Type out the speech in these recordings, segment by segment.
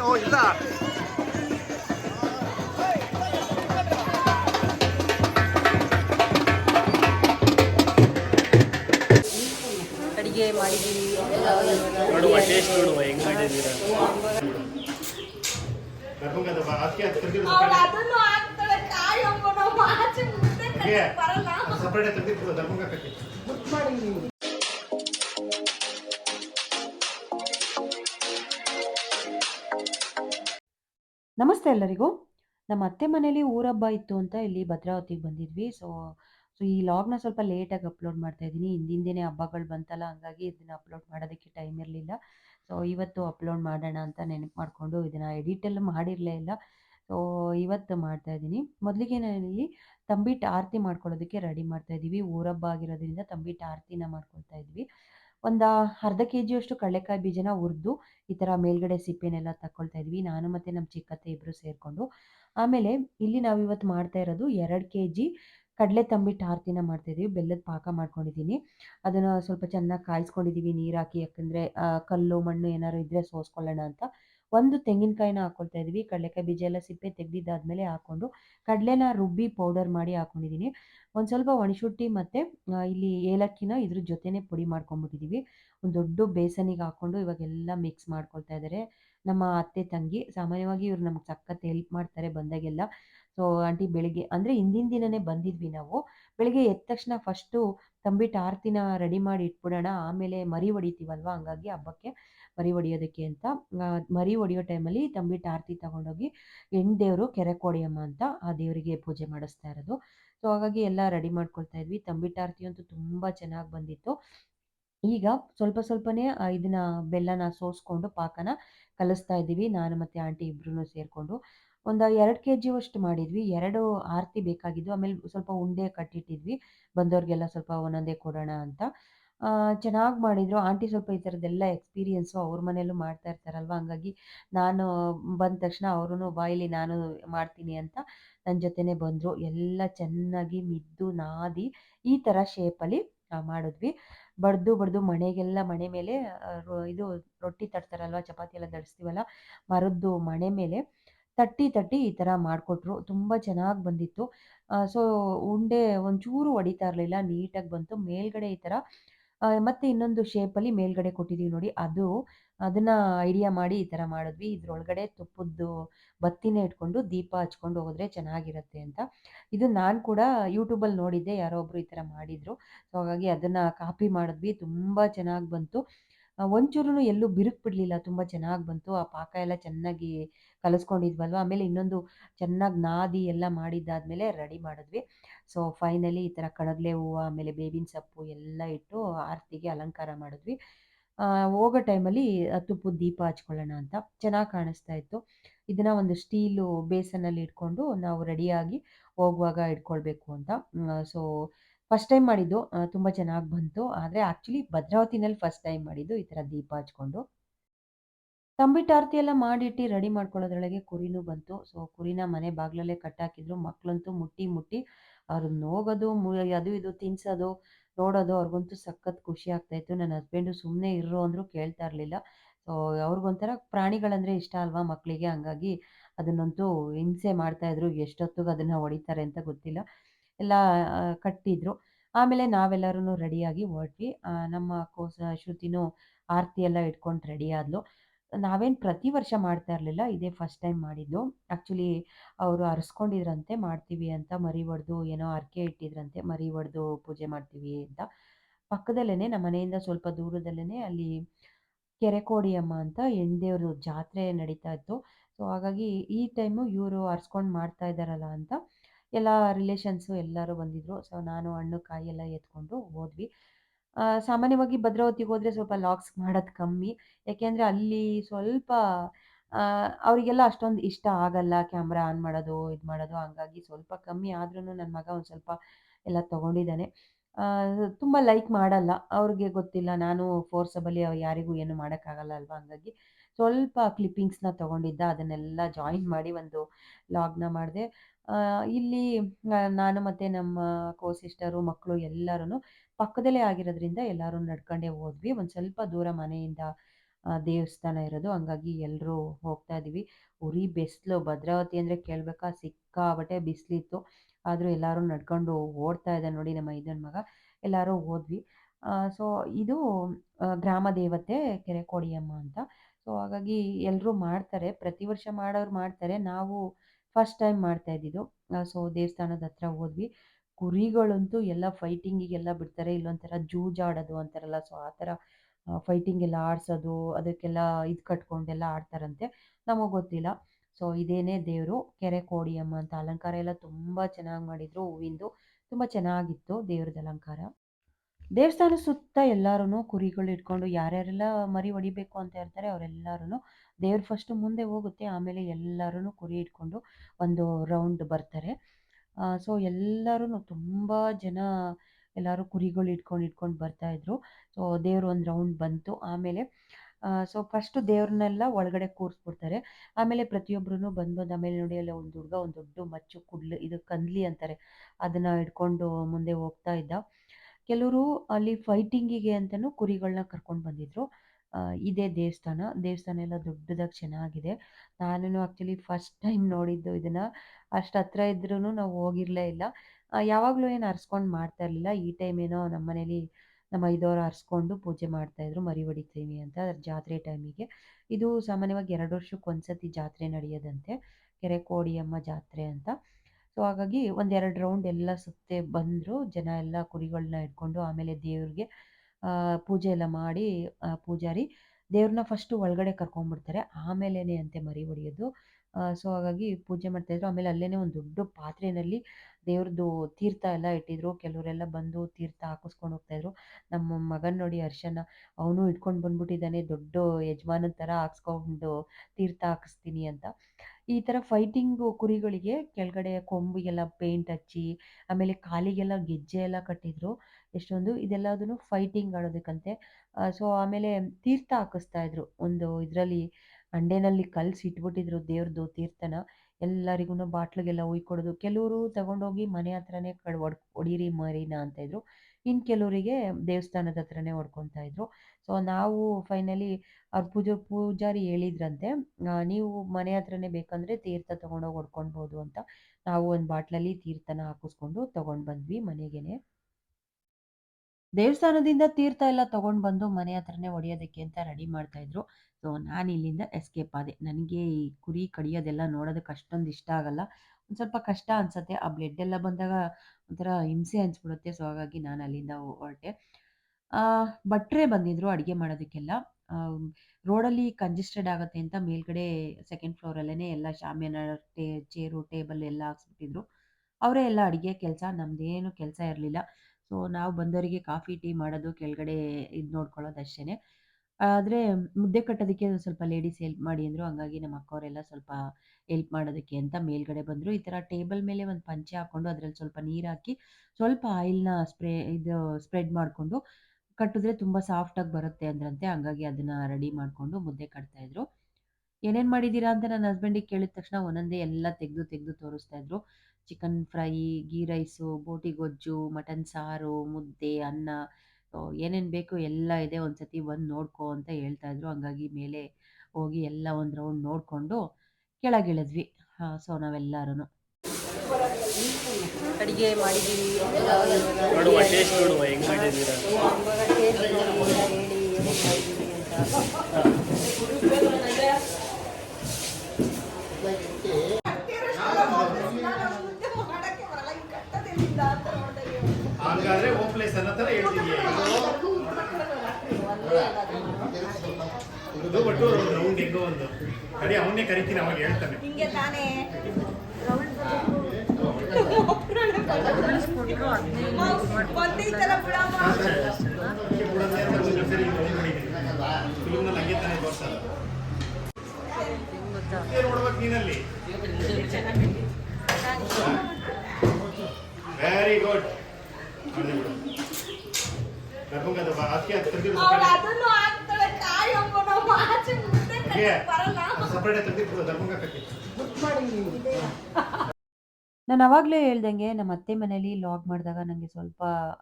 ಓ ಇಲ್ಲ ಅಡಿಗೆ ಮಾಡಿದ್ದೀವಿ. ನೋಡುವ ಟೇಸ್ಟ್ ನೋಡುವ ಹೆಂಗ್ ಮಾಡಿದ್ದೀರಾ? ಮಾಡಿ ನಾವು. ನಮಸ್ತೆ ಎಲ್ಲರಿಗೂ. ನಮ್ಮ ಅತ್ತೆ ಮನೇಲಿ ಊರಬ್ಬ ಇತ್ತು ಅಂತ ಇಲ್ಲಿ ಭದ್ರಾವತಿಗೆ ಬಂದಿದ್ವಿ. ಸೊ ಸೊ ಈ ಲಾಗ್ನ ಸ್ವಲ್ಪ ಲೇಟಾಗಿ ಅಪ್ಲೋಡ್ ಮಾಡ್ತಾ ಇದ್ದೀನಿ. ಹಿಂದಿನ ದಿನೇ ಹಬ್ಬಗಳು ಬಂತಲ್ಲ, ಹಂಗಾಗಿ ಇದನ್ನ ಅಪ್ಲೋಡ್ ಮಾಡೋದಕ್ಕೆ ಟೈಮ್ ಇರಲಿಲ್ಲ. ಸೊ ಇವತ್ತು ಅಪ್ಲೋಡ್ ಮಾಡೋಣ ಅಂತ ನೆನಪು ಮಾಡಿಕೊಂಡು ಇದನ್ನು ಎಡಿಟೆಲ್ಲ ಮಾಡಿರಲೇ ಇಲ್ಲ. ಸೊ ಇವತ್ತು ಮಾಡ್ತಾ ಇದ್ದೀನಿ. ಮೊದಲಿಗೆ ನಾನಿಲ್ಲಿ ತಂಬಿಟ್ಟು ಆರತಿ ಮಾಡ್ಕೊಳ್ಳೋದಕ್ಕೆ ರೆಡಿ ಮಾಡ್ತಾ ಇದ್ದೀವಿ. ಊರಬ್ಬ ಆಗಿರೋದ್ರಿಂದ ತಂಬಿಟ್ಟು ಆರತಿನ ಮಾಡ್ಕೊಳ್ತಾ ಇದ್ವಿ. ಒಂದು ಅರ್ಧ ಕೆ ಜಿಯಷ್ಟು ಕಡಲೆಕಾಯಿ ಬೀಜನ ಹುರಿದು, ಈ ಥರ ಮೇಲ್ಗಡೆ ಸಿಪ್ಪೆನೆಲ್ಲ ತಗೊಳ್ತಾ ಇದ್ವಿ. ನಾನು ಮತ್ತು ನಮ್ಮ ಚಿಕ್ಕತ್ತೆ ಇಬ್ಬರು ಸೇರಿಕೊಂಡು. ಆಮೇಲೆ ಇಲ್ಲಿ ನಾವು ಇವತ್ತು ಮಾಡ್ತಾ ಇರೋದು ಎರಡು ಕೆ ಜಿ ಕಡಲೆ ತಂಬಿಟ್ಟು ಆರತಿನ ಮಾಡ್ತಾ ಇದೀವಿ. ಬೆಲ್ಲದ ಪಾಕ ಮಾಡ್ಕೊಂಡಿದ್ದೀನಿ ಅದನ್ನು ಸ್ವಲ್ಪ ಚೆನ್ನಾಗಿ ಕಾಯಿಸ್ಕೊಂಡಿದ್ದೀವಿ ನೀರು ಹಾಕಿ. ಯಾಕಂದರೆ ಕಲ್ಲು, ಮಣ್ಣು ಏನಾದ್ರು ಇದ್ದರೆ ಸೋಸ್ಕೊಳ್ಳೋಣ ಅಂತ. ಒಂದು ತೆಂಗಿನಕಾಯಿನ ಹಾಕೊಳ್ತಾ ಇದ್ದೀವಿ ಕಡಲೆಕಾಯಿ ಬೀಜ ಎಲ್ಲ ಸಿಪ್ಪೆ ತೆಗೆದಿದ್ದಾದ್ಮೇಲೆ ಹಾಕೊಂಡು ಕಡಲೆನ ರುಬ್ಬಿ ಪೌಡರ್ ಮಾಡಿ ಹಾಕೊಂಡಿದ್ದೀನಿ. ಒಂದು ಸ್ವಲ್ಪ ಒಣಶುಂಠಿ ಮತ್ತು ಇಲ್ಲಿ ಏಲಕ್ಕಿನ ಇದ್ರ ಜೊತೆನೇ ಪುಡಿ ಮಾಡ್ಕೊಂಬಿಟ್ಟಿದ್ದೀವಿ ಒಂದು ದೊಡ್ಡ ಬೇಸನಿಗೆ ಹಾಕ್ಕೊಂಡು ಇವಾಗೆಲ್ಲ ಮಿಕ್ಸ್ ಮಾಡ್ಕೊಳ್ತಾ ಇದ್ದಾರೆ ನಮ್ಮ ಅತ್ತೆ, ತಂಗಿ ಸಾಮಾನ್ಯವಾಗಿ ಇವ್ರು ನಮ್ಗೆ ಸಖತ್ ಹೆಲ್ಪ್ ಮಾಡ್ತಾರೆ ಬಂದಾಗೆಲ್ಲ. ಸೊ ಆಂಟಿ ಬೆಳಿಗ್ಗೆ ಅಂದರೆ ಹಿಂದಿನ ದಿನನೇ ಬಂದಿದ್ವಿ ನಾವು. ಬೆಳಿಗ್ಗೆ ಎದ್ದ ತಕ್ಷಣ ಫಸ್ಟು ತಂಬಿಟ್ಟು ಆರತಿನ ರೆಡಿ ಮಾಡಿ ಇಟ್ಬಿಡೋಣ. ಆಮೇಲೆ ಮರಿ ಹೊಡಿತೀವಲ್ವ? ಹಂಗಾಗಿ ಹಬ್ಬಕ್ಕೆ. ಮರಿ ಹೊಡಿಯೋದಕ್ಕೆ ಅಂತ ಮರಿ ಹೊಡಿಯೋ ಟೈಮಲ್ಲಿ ತಂಬಿಟ್ಟು ಆರತಿ ತಗೊಂಡೋಗಿ ಹೆಣ್ಣು ದೇವರು ಕೆರೆ ಕೊಡಿಯಮ್ಮ ಅಂತ ಆ ದೇವರಿಗೆ ಪೂಜೆ ಮಾಡಿಸ್ತಾ ಇರೋದು. ಸೊ, ಹಾಗಾಗಿ ಎಲ್ಲ ರೆಡಿ ಮಾಡ್ಕೊಳ್ತಾ ಇದ್ವಿ. ತಂಬಿಟ್ಟು ಆರತಿ ಅಂತೂ ತುಂಬ ಚೆನ್ನಾಗಿ ಬಂದಿತ್ತು. ಈಗ ಸ್ವಲ್ಪ ಸ್ವಲ್ಪನೇ ಇದನ್ನ ಬೆಲ್ಲನ ಸೋಸ್ಕೊಂಡು ಪಾಕನ ಕಲಿಸ್ತಾ ಇದ್ದೀವಿ. ನಾನು ಮತ್ತೆ ಆಂಟಿ ಇಬ್ರು ಸೇರಿಕೊಂಡು. ಒಂದು ಎರಡು ಕೆ ಜಿಯಷ್ಟು ಮಾಡಿದ್ವಿ. ಎರಡು ಆರತಿ ಬೇಕಾಗಿದ್ದು. ಆಮೇಲೆ ಸ್ವಲ್ಪ ಉಂಡೆ ಕಟ್ಟಿಟ್ಟಿದ್ವಿ. ಬಂದವ್ರಿಗೆಲ್ಲ ಸ್ವಲ್ಪ ಒಂದೊಂದೇ ಕೊಡೋಣ ಅಂತ. ಚೆನ್ನಾಗಿ ಮಾಡಿದ್ರು. ಆಂಟಿ ಸ್ವಲ್ಪ ಈ ಥರದ್ದೆಲ್ಲ ಎಕ್ಸ್ಪೀರಿಯೆನ್ಸು ಅವ್ರ ಮನೇಲೂ ಮಾಡ್ತಾ ಇರ್ತಾರಲ್ವ? ಹಂಗಾಗಿ ನಾನು ಬಂದ ತಕ್ಷಣ ಅವರು ಬಾಯಲ್ಲಿ ನಾನು ಮಾಡ್ತೀನಿ ಅಂತ ನನ್ನ ಜೊತೆನೆ ಬಂದರು. ಎಲ್ಲ ಚೆನ್ನಾಗಿ ಮಿದ್ದು ನಾದಿ ಈ ಥರ ಶೇಪಲ್ಲಿ ಮಾಡಿದ್ವಿ. ಬಡ್ದು ಬಡ್ದು ಮಣೆಗೆಲ್ಲ ಮಣೆ ಮೇಲೆ ಇದು ರೊಟ್ಟಿ ತಟ್ತಾರಲ್ವ ಚಪಾತಿ ಎಲ್ಲ ತಡಿಸ್ತೀವಲ್ಲ ಮರದ್ದು ಮಣೆ ಮೇಲೆ ತಟ್ಟಿ ತಟ್ಟಿ ಈ ಥರ ಮಾಡಿಕೊಟ್ರು. ತುಂಬ ಚೆನ್ನಾಗಿ ಬಂದಿತ್ತು. ಸೊ, ಉಂಡೆ ಒಂಚೂರು ಹೊಡಿತಾ ಇರಲಿಲ್ಲ. ನೀಟಾಗಿ ಬಂತು. ಮೇಲ್ಗಡೆ ಈ ಥರ ಮತ್ತೆ ಇನ್ನೊಂದು ಶೇಪಲ್ಲಿ ಮೇಲ್ಗಡೆ ಕೊಟ್ಟಿದ್ದೀವಿ ನೋಡಿ, ಅದು ಅದನ್ನ ಐಡಿಯಾ ಮಾಡಿ ಈ ಥರ ಮಾಡಿದ್ವಿ. ಇದ್ರೊಳಗಡೆ ತುಪ್ಪದ್ದು ಬತ್ತಿನೇ ಇಟ್ಕೊಂಡು ದೀಪ ಹಚ್ಕೊಂಡು ಹೋದ್ರೆ ಚೆನ್ನಾಗಿರುತ್ತೆ ಅಂತ. ಇದು ನಾನು ಕೂಡ ಯೂಟ್ಯೂಬಲ್ಲಿ ನೋಡಿದ್ದೆ, ಯಾರೋ ಒಬ್ರು ಈ ಥರ ಮಾಡಿದ್ರು. ಸೊ ಹಾಗಾಗಿ ಅದನ್ನ ಕಾಪಿ ಮಾಡಿದ್ವಿ. ತುಂಬ ಚೆನ್ನಾಗಿ ಬಂತು. ಒಂಚೂರು ಎಲ್ಲೂ ಬಿರುಕು ಬಿಡಲಿಲ್ಲ ತುಂಬ ಚೆನ್ನಾಗಿ ಬಂತು. ಆ ಪಾಕ ಎಲ್ಲ ಚೆನ್ನಾಗಿ ಕಲಿಸ್ಕೊಂಡಿದ್ವಲ್ವ? ಆಮೇಲೆ ಇನ್ನೊಂದು ಚೆನ್ನಾಗಿ ನಾದಿ ಎಲ್ಲ ಮಾಡಿದ್ದಾದಮೇಲೆ ರೆಡಿ ಮಾಡಿದ್ವಿ. ಸೊ, ಫೈನಲಿ ಈ ಥರ ಕಡಗಲೆ ಹೂವು, ಆಮೇಲೆ ಬೇವಿನ ಸೊಪ್ಪು ಎಲ್ಲ ಇಟ್ಟು ಆರತಿಗೆ ಅಲಂಕಾರ ಮಾಡಿದ್ವಿ. ಹೋಗೋ ಟೈಮಲ್ಲಿ ತುಪ್ಪದ ದೀಪ ಹಚ್ಕೊಳ್ಳೋಣ ಅಂತ. ಚೆನ್ನಾಗಿ ಕಾಣಿಸ್ತಾ ಇತ್ತು. ಇದನ್ನು ಒಂದು ಸ್ಟೀಲು ಬೇಸನಲ್ಲಿ ಇಟ್ಕೊಂಡು ನಾವು ರೆಡಿಯಾಗಿ ಹೋಗುವಾಗ ಇಟ್ಕೊಳ್ಬೇಕು ಅಂತ. ಸೊ ಫಸ್ಟ್ ಟೈಮ್ ಮಾಡಿದ್ದು ತುಂಬ ಚೆನ್ನಾಗಿ ಬಂತು. ಆದರೆ ಆ್ಯಕ್ಚುಲಿ ಭದ್ರಾವತಿನಲ್ಲಿ ಫಸ್ಟ್ ಟೈಮ್ ಮಾಡಿದ್ದು ಈ ಥರ ದೀಪ ಹಚ್ಕೊಂಡು. ತಂಬಿಟ್ಟು ಆರತಿ ಎಲ್ಲ ಮಾಡಿಟ್ಟು ರೆಡಿ ಮಾಡ್ಕೊಳ್ಳೋದ್ರೊಳಗೆ ಕುರಿನೂ ಬಂತು. ಸೊ ಕುರಿನ ಮನೆ ಬಾಗಿಲಲ್ಲೇ ಕಟ್ಟಾಕಿದ್ರು. ಮಕ್ಕಳಂತೂ ಮುಟ್ಟಿ ಮುಟ್ಟಿ ಅವ್ರನ್ನ ನೋಗೋದು ಅದು ಇದು ತಿನ್ಸೋದು, ನೋಡೋದು ಅವ್ರಿಗಂತೂ ಸಖತ್ ಖುಷಿ ಆಗ್ತಾಯಿತ್ತು ನನ್ನ ಹಸ್ಬೆಂಡು ಸುಮ್ಮನೆ ಇರೋ ಅಂದರೂ ಕೇಳ್ತಾ ಇರಲಿಲ್ಲ. ಸೊ ಅವ್ರಿಗೊಂಥರ ಪ್ರಾಣಿಗಳಂದರೆ ಇಷ್ಟ ಅಲ್ವಾ ಮಕ್ಕಳಿಗೆ ಹಂಗಾಗಿ ಅದನ್ನಂತೂ ಹಿಂಸೆ ಮಾಡ್ತಾಯಿದ್ರು ಎಷ್ಟೊತ್ತಿಗೆ ಅದನ್ನು ಹೊಡಿತಾರೆ ಅಂತ ಗೊತ್ತಿಲ್ಲ. ಎಲ್ಲ ಕಟ್ಟಿದ್ರು. ಆಮೇಲೆ ನಾವೆಲ್ಲರೂ ರೆಡಿಯಾಗಿ ಹೊರಟ್ವಿ. ನಮ್ಮ ಕೋಸ, ಶ್ರುತಿನೂ ಆರತಿ ಎಲ್ಲ ಇಟ್ಕೊಂಡು ರೆಡಿ ಆದ್ಲು. ನಾವೇನು ಪ್ರತಿ ವರ್ಷ ಮಾಡ್ತಾ ಇರಲಿಲ್ಲ, ಇದೇ ಫಸ್ಟ್ ಟೈಮ್ ಮಾಡಿದ್ದು. ಆ್ಯಕ್ಚುಲಿ ಅವರು ಅರಸ್ಕೊಂಡಿದ್ರಂತೆ, ಮಾಡ್ತೀವಿ ಅಂತ ಮರಿ ಹೊಡೆದು, ಏನೋ ಹರಕೆ ಇಟ್ಟಿದ್ರಂತೆ, ಮರಿ ಹೊಡೆದು ಪೂಜೆ ಮಾಡ್ತೀವಿ ಅಂತ. ಪಕ್ಕದಲ್ಲೇ ನಮ್ಮ ಮನೆಯಿಂದ ಸ್ವಲ್ಪ ದೂರದಲ್ಲೇ ಅಲ್ಲಿ ಕೆರೆ ಕೋಡಿಯಮ್ಮ ಅಂತ ಹೆಣ್ದೇವ್ರದ್ದು ಜಾತ್ರೆ ನಡೀತಾ ಇತ್ತು. ಸೊ, ಹಾಗಾಗಿ ಈ ಟೈಮು ಇವರು ಅರ್ಸ್ಕೊಂಡು ಮಾಡ್ತಾ ಇದ್ದಾರಲ್ಲ ಅಂತ ಎಲ್ಲ ರಿಲೇಷನ್ಸು ಎಲ್ಲರೂ ಬಂದಿದ್ದರು ಸೊ, ನಾನು ಹಣ್ಣು ಕಾಯಿ ಎಲ್ಲ ಎತ್ಕೊಂಡು ಹೋದ್ವಿ. ಸಾಮಾನ್ಯವಾಗಿ ಭದ್ರಾವತಿಗೆ ಹೋದರೆ ಸ್ವಲ್ಪ ಲಾಗ್ಸ್ ಮಾಡೋದು ಕಮ್ಮಿ. ಯಾಕೆಂದರೆ ಅಲ್ಲಿ ಸ್ವಲ್ಪ ಅವರಿಗೆಲ್ಲ ಅಷ್ಟೊಂದು ಇಷ್ಟ ಆಗಲ್ಲ. ಕ್ಯಾಮ್ರಾ ಆನ್ ಮಾಡೋದು, ಇದು ಮಾಡೋದು. ಹಂಗಾಗಿ ಸ್ವಲ್ಪ ಕಮ್ಮಿ ಆದ್ರೂ ನನ್ನ ಮಗ ಒಂದು ಸ್ವಲ್ಪ ಎಲ್ಲ ತೊಗೊಂಡಿದ್ದಾನೆ. ತುಂಬ ಲೈಕ್ ಮಾಡಲ್ಲ. ಅವ್ರಿಗೆ ಗೊತ್ತಿಲ್ಲ. ನಾನು ಫೋರ್ಸಬಲಿ ಅವ್ರು ಯಾರಿಗೂ ಏನು ಮಾಡೋಕ್ಕಾಗಲ್ಲ ಅಲ್ವಾ ಹಂಗಾಗಿ ಸ್ವಲ್ಪ ಕ್ಲಿಪ್ಪಿಂಗ್ಸ್ನ ತೊಗೊಂಡಿದ್ದ. ಅದನ್ನೆಲ್ಲ ಜಾಯಿನ್ ಮಾಡಿ ಒಂದು ಲಾಗ್ನ ಮಾಡಿದೆ. ಇಲ್ಲಿ ನಾನು ಮತ್ತೆ ನಮ್ಮ ಕೋ ಸಿಸ್ಟರು ಮಕ್ಕಳು ಎಲ್ಲರೂ ಪಕ್ಕದಲ್ಲೇ ಆಗಿರೋದ್ರಿಂದ ಎಲ್ಲರೂ ನಡ್ಕೊಂಡೇ ಹೋದ್ವಿ. ಒಂದು ಸ್ವಲ್ಪ ದೂರ ಮನೆಯಿಂದ ದೇವಸ್ಥಾನ ಇರೋದು. ಹಂಗಾಗಿ ಎಲ್ಲರೂ ಹೋಗ್ತಾ ಇದೀವಿ. ಉರಿ ಬೆಸ್ಲು, ಭದ್ರಾವತಿ ಅಂದರೆ ಕೇಳಬೇಕಾ? ಸಿಕ್ಕಾಬಟ್ಟೆ ಬಿಸಿಲಿತ್ತು. ಆದರೂ ಎಲ್ಲರೂ ನಡ್ಕೊಂಡು ಓಡ್ತಾ ಇದ್ದ ನೋಡಿ ನಮ್ಮ ಐದನ ಮಗ. ಎಲ್ಲರೂ ಹೋದ್ವಿ. ಸೊ ಇದು ಗ್ರಾಮ ದೇವತೆ ಕೆರೆ ಕೋಡಿಯಮ್ಮ ಅಂತ. ಸೊ ಹಾಗಾಗಿ ಎಲ್ಲರೂ ಮಾಡ್ತಾರೆ. ಪ್ರತಿ ವರ್ಷ ಮಾಡೋರು ಮಾಡ್ತಾರೆ. ನಾವು ಫಸ್ಟ್ ಟೈಮ್ ಮಾಡ್ತಾ ಇದ್ದಿದ್ದು. ಸೊ ದೇವಸ್ಥಾನದ ಹತ್ರ ಹೋದ್ವಿ. ಕುರಿಗಳಂತೂ ಎಲ್ಲ ಫೈಟಿಂಗಿಗೆಲ್ಲ ಬಿಡ್ತಾರೆ. ಇಲ್ಲೊಂಥರ ಜೂಜಾಡೋದು ಅಂತಾರಲ್ಲ, ಸೊ ಆ ಥರ ಫೈಟಿಂಗ್ ಎಲ್ಲ ಆಡ್ಸೋದು, ಅದಕ್ಕೆಲ್ಲ ಇದು ಕಟ್ಕೊಂಡೆಲ್ಲ ಆಡ್ತಾರಂತೆ. ನಮಗೆ ಗೊತ್ತಿಲ್ಲ. ಸೊ ಇದೇನೇ ದೇವರು, ಕೆರೆ ಕೋಡಿಯಮ್ಮ ಅಂತ ಅಲಂಕಾರ ಎಲ್ಲ ತುಂಬ ಚೆನ್ನಾಗಿ ಮಾಡಿದ್ರು ಹೂವಿಂದು. ತುಂಬ ಚೆನ್ನಾಗಿತ್ತು ದೇವ್ರದ್ದು ಅಲಂಕಾರ. ದೇವಸ್ಥಾನ ಸುತ್ತ ಎಲ್ಲರೂ ಕುರಿಗಳು ಇಟ್ಕೊಂಡು ಯಾರ್ಯಾರೆಲ್ಲ ಮರಿ ಹೊಡಿಬೇಕು ಅಂತ ಇರ್ತಾರೆ ಅವರೆಲ್ಲರೂ ದೇವ್ರು ಫಸ್ಟು ಮುಂದೆ ಹೋಗುತ್ತೆ, ಆಮೇಲೆ ಎಲ್ಲರೂ ಕುರಿ ಇಟ್ಕೊಂಡು ಒಂದು ರೌಂಡ್ ಬರ್ತಾರೆ. ಸೊ ಎಲ್ಲರೂ ತುಂಬ ಜನ ಎಲ್ಲರೂ ಕುರಿಗಳು ಇಟ್ಕೊಂಡು ಇಟ್ಕೊಂಡು ಬರ್ತಾಯಿದ್ರು ಸೊ ದೇವ್ರು ಒಂದು ರೌಂಡ್ ಬಂತು. ಆಮೇಲೆ ಸೊ ಫಸ್ಟ್ ದೇವ್ರನ್ನೆಲ್ಲ ಒಳಗಡೆ ಕೂರಿಸ್ಬಿಡ್ತಾರೆ. ಆಮೇಲೆ ಪ್ರತಿಯೊಬ್ಬರೂ ಬಂದು ಬಂದು, ಆಮೇಲೆ ನೋಡಿ ಅಲ್ಲಿ ಒಂದು ಹುಡುಗ, ಒಂದು ದೊಡ್ಡ ಮಚ್ಚು ಕುಡ್ಲು, ಇದು ಕಂದ್ಲಿ ಅಂತಾರೆ. ಅದನ್ನು ಹಿಡ್ಕೊಂಡು ಮುಂದೆ ಹೋಗ್ತಾ ಇದ್ದ. ಕೆಲವರು ಅಲ್ಲಿ ಫೈಟಿಂಗಿಗೆ ಅಂತಲೂ ಕುರಿಗಳನ್ನ ಕರ್ಕೊಂಡು ಬಂದಿದ್ರು. ಇದೇ ದೇವಸ್ಥಾನ. ದೇವಸ್ಥಾನ ಎಲ್ಲ ದೊಡ್ಡದಾಗಿ ಚೆನ್ನಾಗಿದೆ. ನಾನು ಆ್ಯಕ್ಚುಲಿ ಫಸ್ಟ್ ಟೈಮ್ ನೋಡಿದ್ದು ಇದನ್ನು. ಅಷ್ಟು ಹತ್ರ ಇದ್ರೂ ನಾವು ಹೋಗಿರಲೇ ಇಲ್ಲ. ಯಾವಾಗಲೂ ಏನು ಹರ್ಸ್ಕೊಂಡು ಮಾಡ್ತಾ ಇರಲಿಲ್ಲ. ಈ ಟೈಮ್ ಏನೋ ನಮ್ಮ ಮನೇಲಿ ನಮ್ಮ ಐದವರು ಹರ್ಸ್ಕೊಂಡು ಪೂಜೆ ಮಾಡ್ತಾಯಿದ್ರು ಮರಿ ಹೊಡಿತೀವಿ ಅಂತ ಅದ್ರ ಜಾತ್ರೆ ಟೈಮಿಗೆ ಇದು ಸಾಮಾನ್ಯವಾಗಿ ಎರಡು ವರ್ಷಕ್ಕೆ ಒಂದ್ಸತಿ ಜಾತ್ರೆ ನಡೆಯೋದಂತೆ. ಕೆರೆ ಕೋಡಿಯಮ್ಮ ಜಾತ್ರೆ ಅಂತ. ಸೊ ಹಾಗಾಗಿ ಒಂದೆರಡು ರೌಂಡ್ ಎಲ್ಲ ಸುತ್ತೆ ಬಂದರು. ಜನ ಎಲ್ಲ ಕುರಿಗಳನ್ನ ಇಟ್ಕೊಂಡು ಆಮೇಲೆ ದೇವ್ರಿಗೆ ಪೂಜೆ ಎಲ್ಲ ಮಾಡಿ ಪೂಜಾರಿ ದೇವ್ರನ್ನ ಫಸ್ಟು ಒಳಗಡೆ ಕರ್ಕೊಂಡ್ಬಿಡ್ತಾರೆ. ಆಮೇಲೇನೆ ಅಂತೆ ಮರಿ ಹೊಡೆಯೋದು. ಸೊ ಹಾಗಾಗಿ ಪೂಜೆ ಮಾಡ್ತಾಯಿದ್ರು ಆಮೇಲೆ ಅಲ್ಲೇ ಒಂದು ದೊಡ್ಡ ಪಾತ್ರೆಯಲ್ಲಿ ದೇವ್ರದ್ದು ತೀರ್ಥ ಎಲ್ಲ ಇಟ್ಟಿದ್ರು. ಕೆಲವರೆಲ್ಲ ಬಂದು ತೀರ್ಥ ಹಾಕಿಸ್ಕೊಂಡು ಹೋಗ್ತಾಯಿದ್ರು ನಮ್ಮ ಮಗನ ನೋಡಿ ಅರ್ಶನ ಅವನು ಇಟ್ಕೊಂಡು ಬಂದ್ಬಿಟ್ಟಿದ್ದಾನೆ, ದೊಡ್ಡ ಯಜಮಾನನ ಥರ ಹಾಕ್ಸ್ಕೊಂಡು ತೀರ್ಥ ಹಾಕಿಸ್ತೀನಿ ಅಂತ. ಈ ತರ ಫೈಟಿಂಗ್ ಕುರಿಗಳಿಗೆ ಕೆಳಗಡೆ ಕೊಂಬಿಗೆಲ್ಲ ಪೇಂಟ್ ಹಚ್ಚಿ, ಆಮೇಲೆ ಕಾಲಿಗೆಲ್ಲ ಗೆಜ್ಜೆ ಎಲ್ಲ ಕಟ್ಟಿದ್ರು. ಎಷ್ಟೊಂದು ಇದೆಲ್ಲದನ್ನು ಫೈಟಿಂಗ್ ಆಡೋದಕ್ಕಂತೆ. ಸೊ ಆಮೇಲೆ ತೀರ್ಥ ಹಾಕಿಸ್ತಾ ಇದ್ರು. ಒಂದು ಇದರಲ್ಲಿ ಅಂಡೆನಲ್ಲಿ ಕಲ್ಸಿ ಇಟ್ಬಿಟ್ಟಿದ್ರು ದೇವ್ರದ್ದು ತೀರ್ಥನ. ಎಲ್ಲರಿಗೂ ಬಾಟ್ಲಿಗೆಲ್ಲ ಕೊಡೋದು ಕೆಲವರು ತಗೊಂಡೋಗಿ ಮನೆ ಹತ್ರನೇ ಕಡ್ ಹೊಡ್ ಹೊಡೀರಿ ಮರಿನ ಅಂತ ಇದ್ರು. ಇನ್ನು ಕೆಲವರಿಗೆ ದೇವಸ್ಥಾನದ ಹತ್ರನೇ ಹೊಡ್ಕೊತಾ ಇದ್ರು. ಸೊ ನಾವು ಫೈನಲಿ ಅವ್ರ ಪೂಜೆ, ಪೂಜಾರಿ ಹೇಳಿದ್ರಂತೆ ನೀವು ಮನೆ ಹತ್ರನೇ ಬೇಕಂದ್ರೆ ತೀರ್ಥ ತೊಗೊಂಡೋಗಿ ಹೊಡ್ಕೊಳ್ಬೋದು ಅಂತ ನಾವು ಒಂದು ಬಾಟ್ಲಲ್ಲಿ ತೀರ್ಥನ ಹಾಕಿಸ್ಕೊಂಡು ತಗೊಂಡ್ ಬಂದ್ವಿ ಮನೆಗೆನೆ. ದೇವಸ್ಥಾನದಿಂದ ತೀರ್ಥ ಎಲ್ಲ ತಗೊಂಡ್ ಬಂದು ಮನೆ ಹತ್ರನೇ ಹೊಡಿಯೋದಕ್ಕೆ ಅಂತ ರೆಡಿ ಮಾಡ್ತಾ ಇದ್ರು. ಸೊ ನಾನು ಇಲ್ಲಿಂದ ಎಸ್ಕೇಪ್ ಆದೆ. ನನಗೆ ಈ ಕುರಿ ಕಡಿಯೋದೆಲ್ಲ ನೋಡೋದಕ್ಕೆ ಅಷ್ಟೊಂದು ಇಷ್ಟ ಆಗಲ್ಲ. ಒಂದು ಸ್ವಲ್ಪ ಕಷ್ಟ ಅನ್ಸುತ್ತೆ. ಆ ಬ್ಲಡ್ ಎಲ್ಲ ಬಂದಾಗ ಒಂಥರ ಹಿಂಸೆ ಅನ್ಸ್ಬಿಡುತ್ತೆ. ಸೊ ಹಾಗಾಗಿ ನಾನು ಅಲ್ಲಿಂದ ಹೊರಟೆ. ಭಟ್ರೆ ಬಂದಿದ್ರು ಅಡುಗೆ ಮಾಡೋದಕ್ಕೆಲ್ಲ. ರೋಡಲ್ಲಿ ಕಂಜೆಸ್ಟೆಡ್ ಆಗುತ್ತೆ ಅಂತ ಮೇಲ್ಗಡೆ ಸೆಕೆಂಡ್ ಫ್ಲೋರಲ್ಲೇ ಎಲ್ಲ ಶಾಮಿಯಾನ ಟೇ ಚೇರು ಟೇಬಲ್ ಎಲ್ಲ ಹಾಕ್ಸ್ಬಿಟ್ಟಿದ್ರು. ಅವರೇ ಎಲ್ಲ ಅಡುಗೆ ಕೆಲಸ, ನಮ್ದೇನು ಕೆಲಸ ಇರಲಿಲ್ಲ. ಸೊ ನಾವು ಬಂದವರಿಗೆ ಕಾಫಿ, ಟೀ ಮಾಡೋದು, ಕೆಳಗಡೆ ಇದು ನೋಡ್ಕೊಳ್ಳೋದು ಅಷ್ಟೇ ಆದರೆ ಮುದ್ದೆ ಕಟ್ಟೋದಕ್ಕೆ ಸ್ವಲ್ಪ ಲೇಡೀಸ್ ಹೆಲ್ಪ್ ಮಾಡಿ ಅಂದರು, ಹಂಗಾಗಿ ನಮ್ಮ ಅಕ್ಕವರೆಲ್ಲ ಸ್ವಲ್ಪ ಹೆಲ್ಪ್ ಮಾಡೋದಕ್ಕೆ ಅಂತ ಮೇಲ್ಗಡೆ ಬಂದರು. ಈ ಥರ ಟೇಬಲ್ ಮೇಲೆ ಒಂದು ಪಂಚೆ ಹಾಕ್ಕೊಂಡು ಅದರಲ್ಲಿ ಸ್ವಲ್ಪ ನೀರು ಹಾಕಿ ಸ್ವಲ್ಪ ಆಯಿಲ್ನ ಸ್ಪ್ರೇ, ಇದು ಸ್ಪ್ರೆಡ್ ಮಾಡಿಕೊಂಡು ಕಟ್ಟಿದ್ರೆ ತುಂಬ ಸಾಫ್ಟಾಗಿ ಬರುತ್ತೆ ಅಂದ್ರಂತೆ. ಹಂಗಾಗಿ ಅದನ್ನು ರೆಡಿ ಮಾಡಿಕೊಂಡು ಮುದ್ದೆ ಕಟ್ತಾಯಿದ್ರು ಏನೇನು ಮಾಡಿದ್ದೀರಾ ಅಂತ ನನ್ನ ಹಸ್ಬೆಂಡಿಗೆ ಕೇಳಿದ ತಕ್ಷಣ ಒಂದೊಂದೇ ಎಲ್ಲ ತೆಗೆದು ತೆಗೆದು ತೋರಿಸ್ತಾ ಇದ್ರು. ಚಿಕನ್ ಫ್ರೈ ಗೀ ರೈಸು ಬೋಟಿ ಗೊಜ್ಜು ಮಟನ್ ಸಾರು, ಮುದ್ದೆ, ಅನ್ನ ಏನೇನು ಬೇಕು ಎಲ್ಲ ಇದೆ ಒಂದು ಸತಿ ಬಂದು ನೋಡ್ಕೊ ಅಂತ ಹೇಳ್ತಾ ಇದ್ರು. ಹಂಗಾಗಿ ಮೇಲೆ ಹೋಗಿ ಎಲ್ಲ ಒಂದು ರೌಂಡ್ ನೋಡ್ಕೊಂಡು ಕೆಳಗಿಳಿದ್ವಿ ಇಳಿದ್ವಿ. ಸೊ ನಾವೆಲ್ಲರೂ ಅಡುಗೆ ಮಾಡಿದ್ದೀವಿ ನೋಡುವ ಟೇಸ್ಟ್ ನೋಡುವ ಹೆಂಗ್ ಮಾಡಿದ್ದೀರಾ ಹೇಳಿ ಏನೇನು ಅಂತ ಒಟ್ಟು ರೌಂಡ್ ಹೆಂಗೋ ಒಂದು ಕಡೆ ಅವನ್ನೇ ಕರಿತೀನಿ ಅವಾಗ ಹೇಳ್ತಾನೆ. ಹಿಂಗೆ ತಾನೇ. ನೋಡ್ಬೇಕು ನೀನಲ್ಲಿ ವೆರಿ ಗುಡ್ ಕರ್ಕೊಂಡ್ ಅದಕ್ಕೆ ನಾನು ಅವಾಗಲೇ ಹೇಳ್ದಂಗೆ ನಮ್ಮ ಅತ್ತೆ ಮನೇಲಿ ಲಾಗ್ ಮಾಡಿದಾಗ ನನಗೆ ಸ್ವಲ್ಪ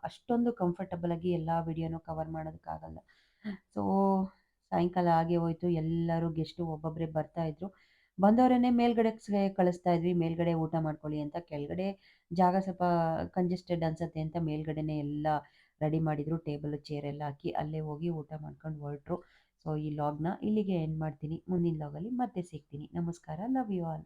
ಅಷ್ಟೊಂದು ಕಂಫರ್ಟಬಲ್ ಆಗಿ ಎಲ್ಲ ವಿಡಿಯೋನೂ ಕವರ್ ಮಾಡೋದಕ್ಕಾಗಲ್ಲ. ಸೊ ಸಾಯಂಕಾಲ ಆಗೇ ಹೋಯ್ತು ಎಲ್ಲರೂ ಗೆಸ್ಟು ಒಬ್ಬೊಬ್ಬರೇ ಬರ್ತಾ ಇದ್ರು. ಬಂದವರನ್ನೇ ಮೇಲ್ಗಡೆ ಕಳಿಸ್ತಾ ಇದ್ವಿ ಮೇಲ್ಗಡೆ ಊಟ ಮಾಡ್ಕೊಳ್ಳಿ ಅಂತ. ಕೆಳಗಡೆ ಜಾಗ ಸ್ವಲ್ಪ ಕಂಜೆಸ್ಟೆಡ್ ಅನ್ಸತ್ತೆ ಅಂತ ಮೇಲ್ಗಡೆನೇ ಎಲ್ಲ ರೆಡಿ ಮಾಡಿದ್ರು. ಟೇಬಲ್ ಚೇರ್ ಎಲ್ಲ ಹಾಕಿ ಅಲ್ಲೇ ಹೋಗಿ ಊಟ ಮಾಡ್ಕೊಂಡು ಹೊರಟ್ರು. ಸೊ ಈ ಲಾಗ್ನ ಇಲ್ಲಿಗೆ ಎಂಡ್ ಮಾಡ್ತೀನಿ. ಮುಂದಿನ ಲಾಗಲ್ಲಿ ಮತ್ತೆ ಸಿಗ್ತೀನಿ. ನಮಸ್ಕಾರ. Love you all